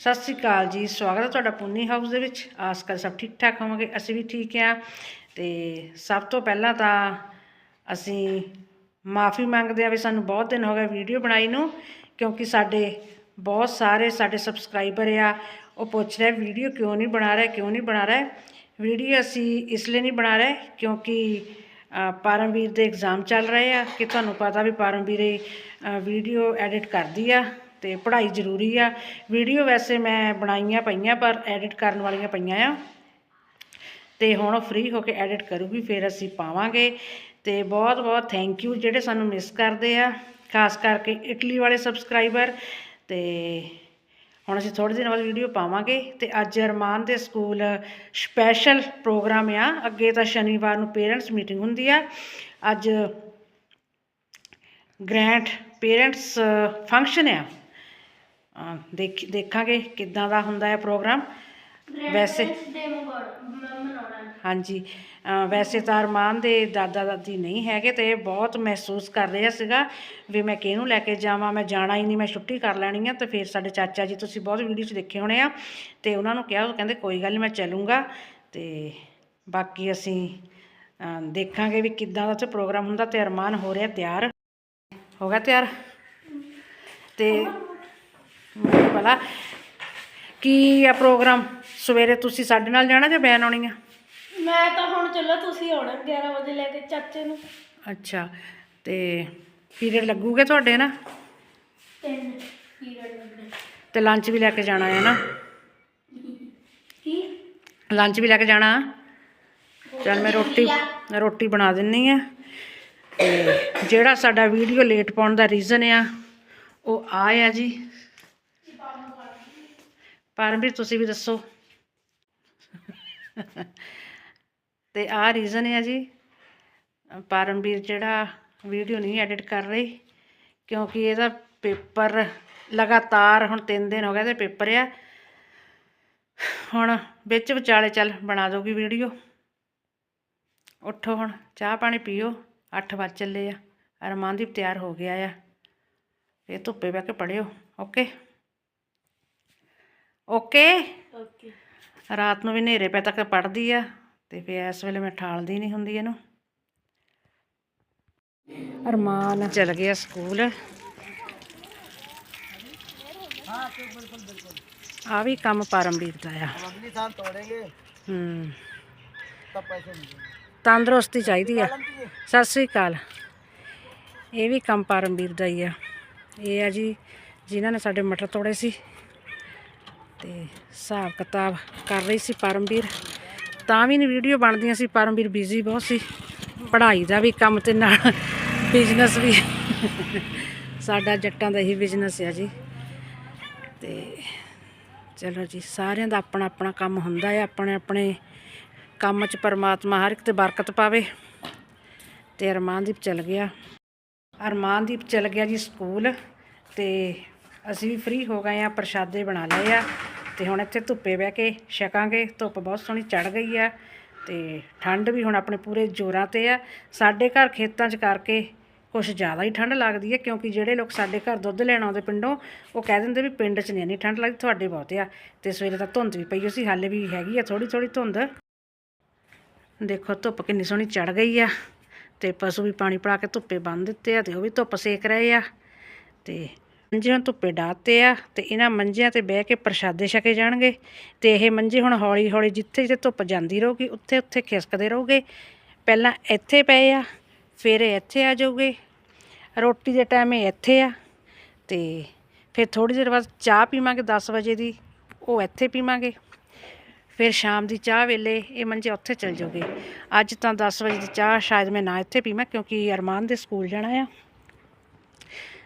ਸਤਿ ਸ੍ਰੀ ਅਕਾਲ ਜੀ, ਸਵਾਗਤ ਹੈ ਤੁਹਾਡਾ ਪੁੰਨੀ ਹਾਊਸ ਦੇ ਵਿੱਚ। ਆਸ ਕਰ ਸਭ ਠੀਕ ਠਾਕ ਹੋਵੋਗੇ? ਅਸੀਂ ਵੀ ਠੀਕ ਹਾਂ। ਤੇ ਸਭ ਤੋਂ ਪਹਿਲਾਂ ਤਾਂ ਅਸੀਂ ਮਾਫੀ ਮੰਗਦੇ ਆ ਵੀ ਸਾਨੂੰ ਬਹੁਤ ਦਿਨ ਹੋ ਗਏ ਵੀਡੀਓ ਬਣਾਈ ਨੂੰ, ਕਿਉਂਕਿ ਸਾਡੇ ਬਹੁਤ ਸਾਰੇ ਸਾਡੇ ਸਬਸਕ੍ਰਾਈਬਰ ਆ, ਉਹ ਪੁੱਛ ਰਹੇ ਵੀਡੀਓ ਕਿਉਂ ਨਹੀਂ ਬਣਾ ਰਹੇ, ਕਿਉਂ ਨਹੀਂ ਬਣਾ ਰਹੇ? ਵੀਡੀਓ ਅਸੀਂ ਇਸ ਲਈ ਨਹੀਂ ਬਣਾ ਰਹੇ ਕਿਉਂਕਿ ਪਰਮਵੀਰ ਦੇ ਐਗਜ਼ਾਮ ਚੱਲ ਰਹੇ ਆ, ਕਿ ਤੁਹਾਨੂੰ ਪਤਾ ਵੀ ਪਰਮਵੀਰ ਇਹ ਵੀਡੀਓ ਐਡਿਟ ਕਰਦੀ ਆ। ਤੇ ਪੜ੍ਹਾਈ ਜ਼ਰੂਰੀ ਆ। ਵੀਡੀਓ ਵੈਸੇ ਮੈਂ ਬਣਾਈਆਂ ਪਈਆਂ, ਪਰ ਐਡਿਟ ਕਰਨ ਵਾਲੀਆਂ ਪਈਆਂ ਆ। ਤੇ ਹੁਣ ਫ੍ਰੀ ਹੋ ਕੇ ਐਡਿਟ ਕਰੂਗੀ, ਫਿਰ ਅਸੀਂ ਪਾਵਾਂਗੇ। ਤੇ ਬਹੁਤ ਬਹੁਤ ਥੈਂਕ ਯੂ ਜਿਹੜੇ ਸਾਨੂੰ ਮਿਸ ਕਰਦੇ ਆ, ਖਾਸ ਕਰਕੇ ਇਟਲੀ ਵਾਲੇ ਸਬਸਕ੍ਰਾਈਬਰ ਤੇ ਹੁਣ ਅਸੀਂ ਥੋੜੇ ਦਿਨ ਬਾਅਦ ਵੀਡੀਓ ਪਾਵਾਂਗੇ। ਤੇ ਅੱਜ ਅਰਮਾਨ ਦੇ ਸਕੂਲ ਸਪੈਸ਼ਲ ਪ੍ਰੋਗਰਾਮ ਆ। ਅੱਗੇ ਤਾਂ ਸ਼ਨੀਵਾਰ ਨੂੰ ਪੇਰੈਂਟਸ ਮੀਟਿੰਗ ਹੁੰਦੀ ਆ। ਅੱਜ ਗ੍ਰੈਂਡ ਪੇਰੈਂਟਸ ਫੰਕਸ਼ਨ ਆ। ਦੇਖ ਦੇਖਾਂਗੇ ਕਿੱਦਾਂ ਦਾ ਹੁੰਦਾ ਹੈ ਪ੍ਰੋਗਰਾਮ। ਵੈਸੇ ਹਾਂਜੀ ਵੈਸੇ ਤਾਂ ਅਰਮਾਨ ਦੇ ਦਾਦਾ ਦਾਦੀ ਨਹੀਂ ਹੈਗੇ ਤੇ ਇਹ ਬਹੁਤ ਮਹਿਸੂਸ ਕਰ ਰਿਹਾ ਸੀਗਾ ਵੀ ਮੈਂ ਕਿਹਨੂੰ ਲੈ ਕੇ ਜਾਵਾਂ ਮੈਂ ਜਾਣਾ ਹੀ ਨਹੀਂ ਮੈਂ ਛੁੱਟੀ ਕਰ ਲੈਣੀ ਆ ਤੇ ਫਿਰ ਸਾਡੇ ਚਾਚਾ ਜੀ ਤੁਸੀਂ ਬਹੁਤ ਵੀਡੀਓ 'ਚ ਦੇਖੇ ਹੋਣੇ ਆ ਤੇ ਉਹਨਾਂ ਨੂੰ ਕਿਹਾ ਉਹ ਕਹਿੰਦੇ ਕੋਈ ਗੱਲ ਨਹੀਂ ਮੈਂ ਚੱਲੂੰਗਾ ਤੇ ਬਾਕੀ ਅਸੀਂ ਦੇਖਾਂਗੇ ਵੀ ਕਿੱਦਾਂ ਦਾ ਉੱਥੇ ਪ੍ਰੋਗਰਾਮ ਹੁੰਦਾ ਤੇ ਅਰਮਾਨ ਹੋ ਰਿਹਾ ਤਿਆਰ। ਹੋ ਗਿਆ ਤਿਆਰ? ਤੇ ਭਲਾ। ਕੀ ਆ ਪ੍ਰੋਗਰਾਮ? ਸਵੇਰੇ ਤੁਸੀਂ ਸਾਡੇ ਨਾਲ ਜਾਣਾ ਜਾਂ ਬੈਨ ਆਉਣੀ ਆ? ਮੈਂ ਤਾਂ ਹੁਣ ਚੱਲਾ ਤੁਸੀਂ ਆਉਣਾ 11 ਵਜੇ ਲੈ ਕੇ ਚਾਚੇ ਨੂੰ। ਅੱਛਾ ਤੇ ਪੀਰੀਅਡ ਲੱਗੂਗੇ ਤੁਹਾਡੇ ਨਾ? ਤਿੰਨ ਪੀਰੀਅਡ ਲੱਗਣੇ। ਤੇ ਲੰਚ ਵੀ ਲੈ ਕੇ ਜਾਣਾ ਹੈ ਨਾ? ਕੀ? ਲੰਚ ਵੀ ਲੈ ਕੇ ਜਾਣਾ? ਚਲ ਮੈਂ ਰੋਟੀ ਰੋਟੀ ਬਣਾ ਦਿੰਨੀ ਆ। ਤੇ ਜਿਹੜਾ ਸਾਡਾ ਵੀਡੀਓ ਲੇਟ ਪਾਉਣ ਦਾ ਰੀਜ਼ਨ ਆ ਉਹ ਆ ਆ ਜੀ। ਪਰਮਵੀਰ ਤੁਸੀਂ ਵੀ ਦੱਸੋ। ਤੇ ਆ ਰੀਜ਼ਨ ਹੈ ਜੀ। ਪਰਮਵੀਰ ਜਿਹੜਾ ਵੀਡੀਓ ਨਹੀਂ ਐਡਿਟ ਕਰ ਰਹੀ, ਕਿਉਂਕਿ ਇਹਦਾ ਪੇਪਰ ਲਗਾਤਾਰ ਹੁਣ 3 ਦਿਨ ਹੋ ਗਏ ਤੇ ਪੇਪਰ ਆ। ਹੁਣ ਵਿੱਚ ਵਿਚਾਲੇ ਚੱਲ ਬਣਾ ਦੋਗੀ ਵੀਡੀਓ ਉੱਠੋ ਹੁਣ, ਚਾਹ ਪਾਣੀ ਪੀਓ 8 ਵਜ ਚੱਲੇ ਆ। ਅਰਮਾਨਦੀਪ ਤਿਆਰ ਹੋ ਗਿਆ ਆ। ਇਹ ਧੁੱਪੇ ਬਹਿ ਕੇ ਪੜਿਓ ਓਕੇ ਓਕੇ? ਓਕੇ। ਰਾਤ ਨੂੰ ਵੀ ਹਨੇਰੇ ਪੈ ਤੱਕ ਪੜਦੀ ਆ ਤੇ ਫੇ ਇਸ ਵੇਲੇ ਮੈਂ ਠਾਲਦੀ ਨਹੀਂ ਹੁੰਦੀ ਇਹਨੂੰ। ਅਰਮਾਨ ਚਲ ਗਿਆ ਸਕੂਲ। ਹਾਂ ਆ ਵੀ ਕੰਮ ਪਰਮਵੀਰ ਦਾ ਆ। ਅਗਲੀ ਤੰਦਰੁਸਤੀ ਚਾਹੀਦੀ ਆ। ਸਤਿ ਸ੍ਰੀ ਅਕਾਲ। ਇਹ ਵੀ ਕੰਮ ਪਰਮਵੀਰ ਦਾ ਹੀ ਆ। ਇਹ ਆ ਜੀ ਜਿਨ੍ਹਾਂ ਨੇ ਸਾਡੇ ਮਟਰ ਤੋੜੇ ਸੀ। ਤੇ ਹਿਸਾਬ ਕਿਤਾਬ ਕਰ ਰਹੀ ਸੀ ਪਰਮਵੀਰ। ਤਾਂ ਵੀ ਨਹੀਂ ਵੀਡੀਓ ਬਣਦੀਆਂ ਸੀ, ਪਰਮਵੀਰ ਬਿਜ਼ੀ ਬਹੁਤ ਸੀ। ਪੜ੍ਹਾਈ ਦਾ ਵੀ ਕੰਮ ਤੇ ਨਾਲ ਬਿਜ਼ਨਸ ਵੀ। ਸਾਡਾ ਜੱਟਾਂ ਦਾ ਹੀ ਬਿਜ਼ਨਸ ਆ ਜੀ। ਤੇ ਚਲੋ ਜੀ, ਸਾਰਿਆਂ ਦਾ ਆਪਣਾ ਆਪਣਾ ਕੰਮ ਹੁੰਦਾ ਹੈ ਆਪਣੇ ਆਪਣੇ ਕੰਮ 'ਚ ਪਰਮਾਤਮਾ ਹਰ ਇੱਕ ਤੇ ਬਰਕਤ ਪਾਵੇ। ਤੇ ਅਰਮਾਨਦੀਪ ਚਲ ਗਿਆ। ਅਰਮਾਨਦੀਪ ਚਲ ਗਿਆ ਜੀ ਸਕੂਲ ਤੇ ਅਸੀਂ ਵੀ ਫ੍ਰੀ ਹੋ ਗਏ ਆ ਪ੍ਰਸ਼ਾਦੇ ਬਣਾ ਲਏ ਆ ਤੇ ਹੁਣ ਇੱਥੇ ਧੁੱਪੇ ਬਹਿ ਕੇ ਛਕਾਂਗੇ। ਧੁੱਪ ਬਹੁਤ ਸੋਹਣੀ ਚੜ ਗਈ ਆ ਤੇ ਠੰਡ ਵੀ ਹੁਣ ਆਪਣੇ ਪੂਰੇ ਜ਼ੋਰਾਂ ਤੇ ਆ। ਸਾਡੇ ਘਰ ਖੇਤਾਂ 'ਚ ਕਰਕੇ ਕੁਛ ਜ਼ਿਆਦਾ ਹੀ ਠੰਡ ਲੱਗਦੀ ਹੈ ਕਿਉਂਕਿ ਜਿਹੜੇ ਲੋਕ ਸਾਡੇ ਘਰ ਦੁੱਧ ਲੈਣ ਆਉਂਦੇ ਪਿੰਡੋਂ, ਉਹ ਕਹਿ ਦਿੰਦੇ ਵੀ ਪਿੰਡ 'ਚ ਨਹੀਂ ਇੰਨੀ ਠੰਡ ਲੱਗਦੀ, ਤੁਹਾਡੇ ਬਹੁਤ ਆ। ਤੇ ਸਵੇਰੇ ਤਾਂ ਧੁੰਦ ਵੀ ਪਈ ਹੋਈ ਸੀ, ਹਾਲੇ ਵੀ ਹੈਗੀ ਆ ਥੋੜੀ ਥੋੜੀ ਧੁੰਦ। ਦੇਖੋ ਧੁੱਪ ਕਿੰਨੀ ਸੋਹਣੀ ਚੜ ਗਈ ਆ ਤੇ ਪਸ਼ੂ ਵੀ ਪਾਣੀ ਪੜਾ ਕੇ ਧੁੱਪੇ ਬੰਨ ਦਿੱਤੇ ਆ ਤੇ ਉਹ ਵੀ ਧੁੱਪ ਸੇਕ ਰਹੇ ਆ। ਤੇ ਮੰਜੇ ਹੁਣ ਧੁੱਪੇ ਡਾਤੇ ਆ ਤੇ ਇਹਨਾਂ ਮੰਜਿਆਂ ਤੇ ਬਹਿ ਕੇ ਪ੍ਰਸ਼ਾਦੇ ਛਕੇ ਜਾਣਗੇ। ਤੇ ਇਹ ਮੰਜੇ ਹੁਣ ਹੌਲੀ ਹੌਲੀ ਜਿੱਥੇ ਜਿੱਥੇ ਧੁੱਪ ਜਾਂਦੀ ਰਹੂਗੀ, ਉੱਥੇ ਉੱਥੇ ਖਿਸਕਦੇ ਰਹੋਗੇ। ਪਹਿਲਾਂ ਇੱਥੇ ਪਏ ਆ, ਫਿਰ ਇਹ ਇੱਥੇ ਆ ਜਾਊਗੇ। ਰੋਟੀ ਦੇ ਟਾਈਮ ਇਹ ਇੱਥੇ ਆ ਤੇ ਫਿਰ ਥੋੜੀ ਦੇਰ ਬਾਅਦ ਚਾਹ ਪੀਵਾਂਗੇ 10 ਵਜੇ ਦੀ, ਉਹ ਇੱਥੇ ਪੀਵਾਂਗੇ। ਫਿਰ ਸ਼ਾਮ ਦੀ ਚਾਹ ਵੇਲੇ ਇਹ ਮੰਜੇ ਉੱਥੇ ਚਲ ਜਾਓਗੇ ਅੱਜ ਤਾਂ 10 ਵਜੇ ਦੀ ਚਾਹ ਸ਼ਾਇਦ ਮੈਂ ਨਾ ਇੱਥੇ ਪੀਵਾਂ ਕਿਉਂਕਿ ਅਰਮਾਨ ਦੇ ਸਕੂਲ ਜਾਣਾ ਆ।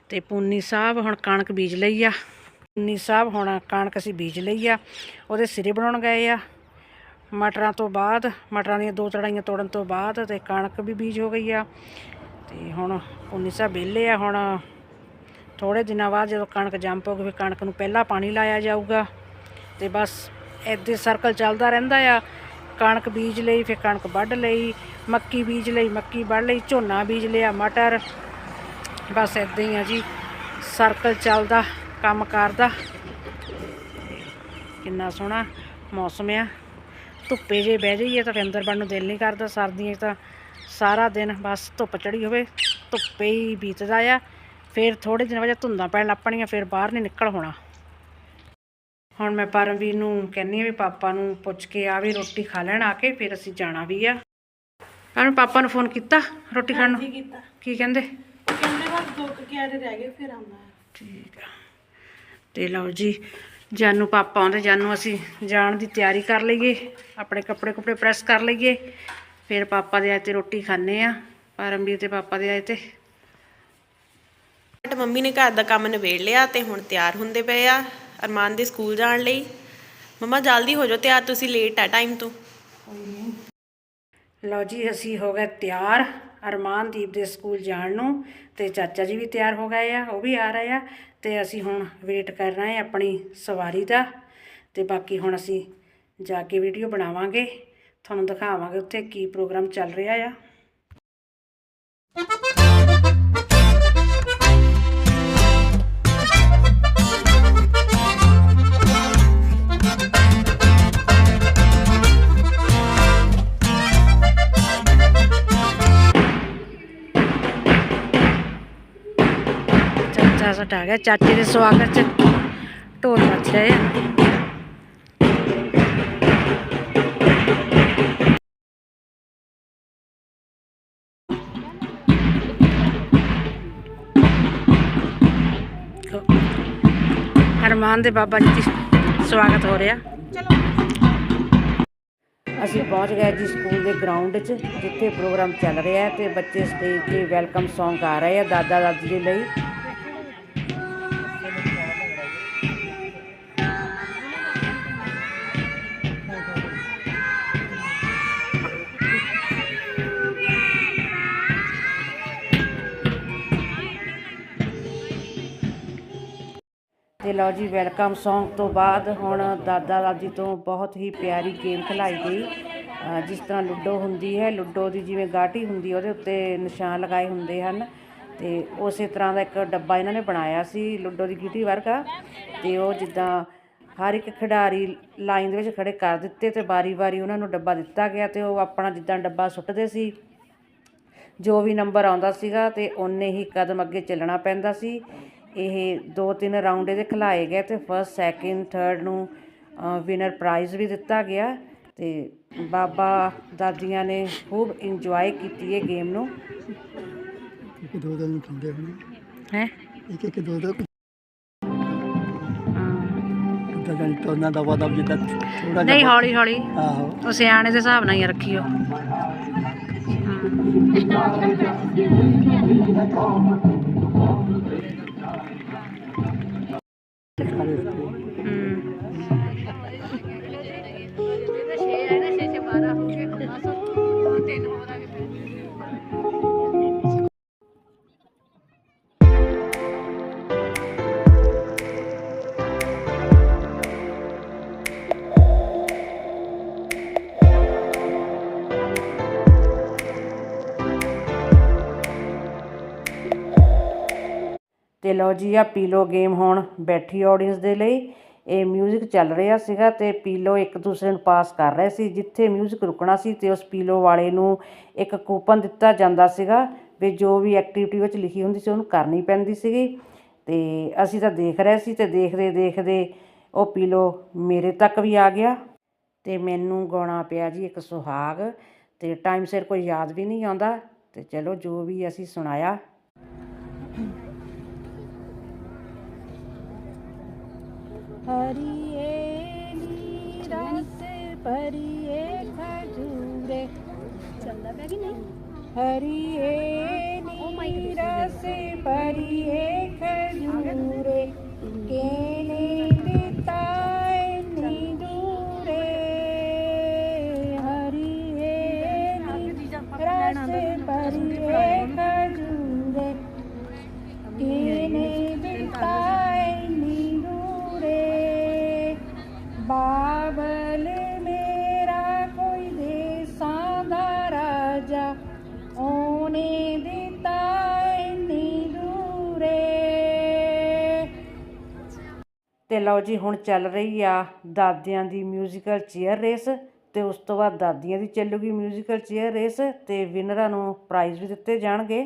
ਤੇ ਪੂਨੀ ਸਾਹਿਬ ਹੁਣ ਕਣਕ ਬੀਜ ਲਈ ਆ। ਪੂਨੀ ਸਾਹਿਬ ਹੁਣ ਕਣਕ ਅਸੀਂ ਬੀਜ ਲਈ ਆ। ਉਹਦੇ ਸਿਰੇ ਬਣਾਉਣ ਗਏ ਆ। ਮਟਰਾਂ ਤੋਂ ਬਾਅਦ, ਮਟਰਾਂ ਦੀਆਂ ਦੋ ਤੜਾਈਆਂ ਤੋੜਨ ਤੋਂ ਬਾਅਦ ਤੇ ਕਣਕ ਵੀ ਬੀਜ ਹੋ ਗਈ ਆ। ਤੇ ਹੁਣ ਪੂਨੀ ਸਾਹਿਬ ਵਿਹਲੇ ਆ। ਹੁਣ ਥੋੜੇ ਦਿਨਾਂ ਬਾਅਦ ਜਦੋਂ ਕਣਕ ਜੰਪ ਹੋ ਫਿਰ ਕਣਕ ਨੂੰ ਪਹਿਲਾਂ ਪਾਣੀ ਲਾਇਆ ਜਾਊਗਾ। ਤੇ ਬਸ ਇੱਦੇ ਸਰਕਲ ਚੱਲਦਾ ਰਹਿੰਦਾ ਆ। ਕਣਕ ਬੀਜ ਲਈ, ਫਿਰ ਕਣਕ ਵੱਢ ਲਈ, ਮੱਕੀ ਬੀਜ ਲਈ, ਮੱਕੀ ਵੱਢ ਲਈ, ਝੋਨਾ ਬੀਜ ਲਿਆ, ਮਟਰ ਬਸ ਇਦਾਂ ਹੀ ਆ ਜੀ। ਸਰਕਲ ਚੱਲਦਾ ਕੰਮ ਕਰਦਾ। ਕਿੰਨਾ ਸੋਹਣਾ ਮੌਸਮ ਆ। ਧੁੱਪੇ ਜੇ ਬਹਿ ਜਾਈਏ ਤਾਂ ਅੰਦਰ ਵੜਨ ਨੂੰ ਦਿਲ ਨਹੀਂ ਕਰਦਾ। ਸਰਦੀਆਂ 'ਚ ਤਾਂ ਸਾਰਾ ਦਿਨ ਬਸ ਧੁੱਪ ਚੜੀ ਹੋਵੇ ਧੁੱਪੇ ਹੀ ਬੀਤਦਾ ਆ। ਫਿਰ ਥੋੜੇ ਦਿਨ ਵਜੇ ਧੁੰਦਾਂ ਪੈਣ ਲੱਗ ਪੈਣੀਆਂ ਫਿਰ ਬਾਹਰ ਨਹੀਂ ਨਿਕਲ ਹੋਣਾ। ਹੁਣ ਮੈਂ ਪਰਮਵੀਰ ਨੂੰ ਕਹਿੰਨੀ ਆ ਵੀ ਪਾਪਾ ਨੂੰ ਪੁੱਛ ਕੇ ਆ ਵੀ ਰੋਟੀ ਖਾ ਲੈਣ ਆ ਕੇ ਫਿਰ ਅਸੀਂ ਜਾਣਾ ਵੀ ਆ। ਪਰਮ ਪਾਪਾ ਨੂੰ ਫੋਨ ਕੀਤਾ ਰੋਟੀ ਖਾਣ ਨੂੰ? ਕੀ ਕਹਿੰਦੇ ਕਹਿੰਦੇ ਬਸ ਦੋ ਕੁ ਕਿਆਰੇ ਰਹਿ ਗਏ ਫਿਰ ਆਉਣਾ ਹੈ। ਠੀਕ ਆ। ਤੇ ਲਓ ਜੀ ਜਾਨੂ ਪਾਪਾ ਆਉਂਦੇ ਜਾਨੂ ਅਸੀਂ ਜਾਣ ਦੀ ਤਿਆਰੀ ਕਰ ਲਈਏ ਆਪਣੇ ਕੱਪੜੇ ਕੁਪੜੇ ਪ੍ਰੈਸ ਕਰ ਲਈਏ ਫਿਰ ਪਾਪਾ ਦੇ ਆਏ ਤੇ ਰੋਟੀ ਖਾਣੇ ਆ ਪਰਮਵੀਰ ਤੇ ਪਾਪਾ ਦੇ ਆਏ ਤੇ। ਬਟ ਮੰਮੀ ਨੇ ਘਰ ਦਾ ਕੰਮ ਨਿਬੇੜ ਲਿਆ ਤੇ ਹੁਣ ਤਿਆਰ ਹੁੰਦੇ ਪਏ ਆ ਅਰਮਾਨ ਦੇ ਸਕੂਲ ਜਾਣ ਲਈ। ਮੰਮਾ ਜਲਦੀ ਹੋ ਜਾਓ ਤਿਆਰ ਤੁਸੀਂ ਲੇਟ ਆ ਟਾਈਮ ਤੋਂ। ਲਓ ਜੀ ਅਸੀਂ ਹੋ ਗਏ ਤਿਆਰ। ਅਰਮਾਨਦੀਪ ਦੇ ਸਕੂਲ ਜਾਣ ਨੂੰ ਤੇ ਚਾਚਾ ਜੀ ਵੀ ਤਿਆਰ ਹੋ ਗਏ ਆ, ਉਹ ਵੀ ਆ ਰਹੇ ਆ ਤੇ ਅਸੀਂ ਹੁਣ ਵੇਟ ਕਰ ਰਹੇ ਆ ਆਪਣੀ ਸਵਾਰੀ ਦਾ ਤੇ ਬਾਕੀ ਹੁਣ ਅਸੀਂ ਜਾ ਕੇ ਵੀਡੀਓ ਬਣਾਵਾਂਗੇ, ਤੁਹਾਨੂੰ ਦਿਖਾਵਾਂਗੇ ਉੱਥੇ ਕੀ ਪ੍ਰੋਗਰਾਮ ਚੱਲ ਰਿਹਾ ਆ। ਚਾਚਾ ਸਾਡਾ ਆ ਗਿਆ ਚਾਚੇ ਦੇ ਸਵਾਗਤ ਚ ਢੋਲ ਵੱਜ ਰਹੇ ਆ ਹਰਮਾਨ ਦੇ ਬਾਬਾ ਜੀ ਦੀ ਸਵਾਗਤ ਹੋ ਰਿਹਾ ਅਸੀਂ ਪਹੁੰਚ ਗਏ ਜੀ ਸਕੂਲ ਦੇ ਗਰਾਊਂਡ 'ਚ, ਜਿੱਥੇ ਪ੍ਰੋਗਰਾਮ ਚੱਲ ਰਿਹਾ ਹੈ ਤੇ ਬੱਚੇ ਸਟੇਜ ਤੇ ਵੈਲਕਮ Song ਗਾ ਰਹੇ ਆ ਦਾਦਾ ਦਾਦੀ ਦੇ ਲਈ। ਲਓ ਜੀ ਵੈਲਕਮ Song ਤੋਂ ਬਾਅਦ ਹੁਣ ਦਾਦਾ ਦਾਦੀ ਤੋਂ ਬਹੁਤ ਹੀ ਪਿਆਰੀ ਗੇਮ ਖਿਲਾਈ ਗਈ। ਜਿਸ ਤਰ੍ਹਾਂ ਲੁੱਡੋ ਹੁੰਦੀ ਹੈ, ਲੁੱਡੋ ਦੀ ਜਿਵੇਂ ਗਾਟੀ ਹੁੰਦੀ, ਉਹਦੇ ਉੱਤੇ ਨਿਸ਼ਾਨ ਲਗਾਏ ਹੁੰਦੇ ਹਨ। ਤੇ ਉਸੇ ਤਰ੍ਹਾਂ ਦਾ ਇੱਕ ਡੱਬਾ ਇਹਨਾਂ ਨੇ ਬਣਾਇਆ ਸੀ, ਲੁੱਡੋ ਦੀ ਗੀਟੀ ਵਰਗਾ। ਤੇ ਉਹ ਜਿੱਦਾਂ ਹਰ ਇੱਕ ਖਿਡਾਰੀ ਲਾਈਨ ਦੇ ਵਿੱਚ ਖੜੇ ਕਰ ਦਿੱਤੇ ਤੇ ਵਾਰੀ-ਵਾਰੀ ਉਹਨਾਂ ਨੂੰ ਡੱਬਾ ਦਿੱਤਾ ਗਿਆ ਤੇ ਉਹ ਆਪਣਾ ਜਿੱਦਾਂ ਡੱਬਾ ਸੁੱਟਦੇ ਸੀ, ਜੋ ਵੀ ਨੰਬਰ ਆਉਂਦਾ ਸੀਗਾ ਤੇ ਉਹਨੇ ਹੀ ਕਦਮ ਅੱਗੇ ਚੱਲਣਾ ਪੈਂਦਾ ਸੀ। ਇਹ ਦੋ ਤਿੰਨ ਰਾਉਂਡ ਇਹਦੇ ਖਿਲਾਏ ਗਏ ਤੇ ਫਸਟ ਸੈਕਿੰਡ ਥਰਡ ਨੂੰ ਵਿਨਰ ਪ੍ਰਾਈਜ਼ ਵੀ ਦਿੱਤਾ ਗਿਆ ਤੇ ਬਾਬਾ ਦਾਦੀਆਂ ਨੇ ਖੂਬ ਇੰਜੋਏ ਕੀਤੀ ਇਹ ਗੇਮ ਨੂੰ। ਇੱਕ ਦੋ ਦਿਨ ਖਾਂਦੇ ਹੁਣ। ਹੈ? ਇੱਕ ਇੱਕ ਦੋ ਦੋ ਕਿੱਦਾਂ ਜਾਣੀ ਤਾਂ ਉਹਨਾਂ ਦਾ ਵਾਦਾ ਜਿੱਦਾਂ ਥੋੜਾ ਨਹੀਂ ਹੌਲੀ ਹੌਲੀ ਆਹੋ। ਉਹ ਸਿਆਣੇ ਦੇ ਹਿਸਾਬ ਨਾਲ ਹੀ ਰੱਖਿਓ। ਖਾਲੇ ਉੱਤੇ ਹੂੰ ਤੇ ਲਓ ਜੀ ਆ ਪੀਲੋ ਗੇਮ ਹੁਣ ਬੈਠੀ ਆਡੀਅנס ਦੇ ਲਈ। ਇਹ 뮤직 ਚੱਲ ਰਿਹਾ ਸੀਗਾ ਤੇ ਪੀਲੋ ਇੱਕ ਦੂਸਰੇ ਨੂੰ ਪਾਸ ਕਰ ਰਹੇ ਸੀ। ਜਿੱਥੇ 뮤직 ਰੁਕਣਾ ਸੀ ਤੇ ਉਸ ਪੀਲੋ ਵਾਲੇ ਨੂੰ ਇੱਕ ਕੂਪਨ ਦਿੱਤਾ ਜਾਂਦਾ ਸੀਗਾ ਵੀ ਜੋ ਵੀ ਐਕਟੀਵਿਟੀ ਵਿੱਚ ਲਿਖੀ ਹੁੰਦੀ ਸੀ ਉਹਨੂੰ ਕਰਨੀ ਪੈਂਦੀ ਸੀਗੀ। ਤੇ ਅਸੀਂ ਤਾਂ ਦੇਖ ਰਹੇ ਸੀ ਤੇ ਦੇਖਦੇ ਦੇਖਦੇ ਉਹ ਪੀਲੋ ਮੇਰੇ ਤੱਕ ਵੀ ਆ ਗਿਆ। ਤੇ ਮੈਨੂੰ ਗਾਉਣਾ ਪਿਆ ਜੀ ਇੱਕ ਸੁਹਾਗ ਤੇ ਟਾਈਮ ਸਿਰ ਕੋਈ ਯਾਦ ਵੀ ਨਹੀਂ ਆਉਂਦਾ। ਤੇ ਚਲੋ ਜੋ ਵੀ ਅਸੀਂ ਸੁਣਾਇਆ ਹਰੀਏ ਨੀਰਸ ਪਰੀਏ ਖਜੂਰੇ ਚੱਲਦਾ ਪਿਆ ਕਿ ਨਹੀਂ ਹਰੀਏ ਨੀਰਸ ਪਰੀਏ ਤੇ ਲਓ ਜੀ, ਹੁਣ ਚੱਲ ਰਹੀ ਆ ਦਾਦਿਆਂ ਦੀ ਮਿਊਜ਼ੀਕਲ ਚੇਅਰ ਰੇਸ ਤੇ ਉਸ ਤੋਂ ਬਾਅਦ ਦਾਦੀਆਂ ਦੀ ਚੱਲੂਗੀ ਮਿਊਜ਼ੀਕਲ ਚੇਅਰ ਰੇਸ ਤੇ ਵਿਨਰਾਂ ਨੂੰ ਪ੍ਰਾਈਜ਼ ਵੀ ਦਿੱਤੇ ਜਾਣਗੇ।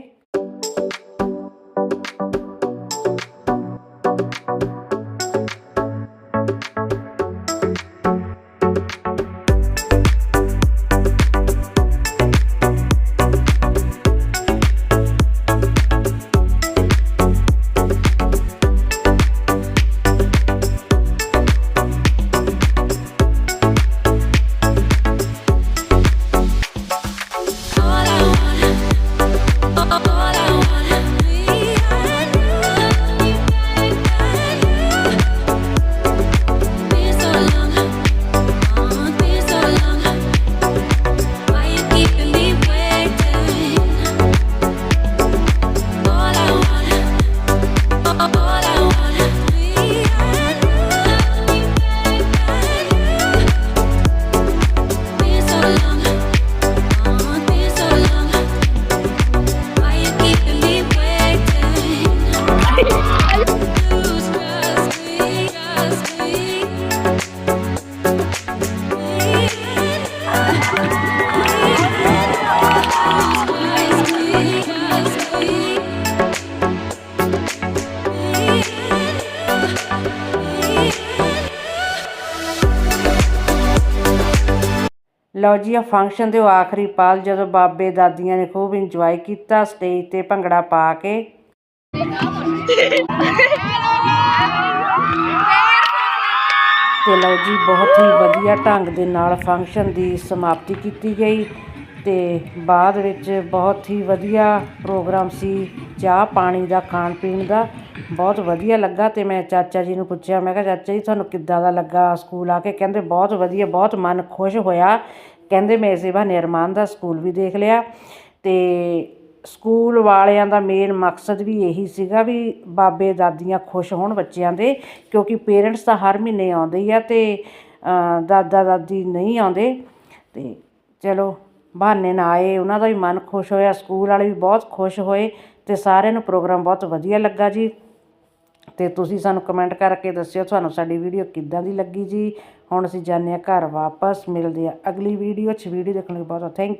ਲਓ ਜੀ ਆ ਫੰਕਸ਼ਨ ਦੇ ਉਹ ਆਖਰੀ ਪਲ ਜਦੋਂ ਬਾਬੇ ਦਾਦੀਆਂ ਨੇ ਖੂਬ ਇੰਜੋਏ ਕੀਤਾ ਸਟੇਜ ਤੇ ਭੰਗੜਾ ਪਾ ਕੇ। ਤੇ ਲਓ ਜੀ, ਬਹੁਤ ਹੀ ਵਧੀਆ ਢੰਗ ਦੇ ਨਾਲ ਫੰਕਸ਼ਨ ਦੀ ਸਮਾਪਤੀ ਕੀਤੀ ਗਈ। ਤੇ ਬਾਅਦ ਵਿੱਚ ਬਹੁਤ ਹੀ ਵਧੀਆ ਪ੍ਰੋਗਰਾਮ ਸੀ, ਚਾਹ ਪਾਣੀ ਦਾ, ਖਾਣ ਪੀਣ ਦਾ। ਬਹੁਤ ਵਧੀਆ ਲੱਗਾ ਤੇ ਮੈਂ ਚਾਚਾ ਜੀ ਨੂੰ ਪੁੱਛਿਆ, ਮੈਂ ਕਿਹਾ, ਚਾਚਾ ਜੀ, ਤੁਹਾਨੂੰ ਕਿੱਦਾਂ ਦਾ ਲੱਗਾ ਸਕੂਲ? ਆ ਕੇ ਕਹਿੰਦੇ, ਬਹੁਤ ਵਧੀਆ, ਬਹੁਤ ਮਨ ਖੁਸ਼ ਹੋਇਆ। ਕਹਿੰਦੇ ਮੈਂ ਇਸੇ ਬਹਾਨੇ ਅਰਮਾਨ ਦਾ ਸਕੂਲ ਵੀ ਦੇਖ ਲਿਆ ਤੇ ਸਕੂਲ ਵਾਲਿਆਂ ਦਾ ਮੇਨ ਮਕਸਦ ਵੀ ਇਹੀ ਸੀਗਾ ਵੀ ਬਾਬੇ ਦਾਦੀਆਂ ਖੁਸ਼ ਹੋਣ ਬੱਚਿਆਂ ਦੇ, ਕਿਉਂਕਿ ਪੇਰੈਂਟਸ ਤਾਂ ਹਰ ਮਹੀਨੇ ਆਉਂਦੇ ਹੀ ਆ ਤੇ ਦਾਦਾ ਦਾਦੀ ਨਹੀਂ ਆਉਂਦੇ। ਤੇ ਚਲੋ, ਬਹਾਨੇ ਨਾਲ ਆਏ, ਉਹਨਾਂ ਦਾ ਵੀ ਮਨ ਖੁਸ਼ ਹੋਇਆ, ਸਕੂਲ ਵਾਲੇ ਵੀ ਬਹੁਤ ਖੁਸ਼ ਹੋਏ ਤੇ ਸਾਰਿਆਂ ਨੂੰ ਪ੍ਰੋਗਰਾਮ ਬਹੁਤ ਵਧੀਆ ਲੱਗਾ ਜੀ। ਤੇ ਤੁਸੀਂ ਸਾਨੂੰ ਕਮੈਂਟ ਕਰਕੇ ਦੱਸਿਓ, ਤੁਹਾਨੂੰ ਸਾਡੀ ਵੀਡੀਓ ਕਿੱਦਾਂ ਦੀ ਲੱਗੀ ਜੀ? ਹੁਣ ਅਸੀਂ ਜਾਂਦੇ ਹਾਂ ਘਰ ਵਾਪਸ, ਮਿਲਦੇ ਹਾਂ ਅਗਲੀ ਵੀਡੀਓ 'ਚ। ਵੀਡੀਓ ਦੇਖਣ ਲਈ ਬਹੁਤ ਥੈਂਕ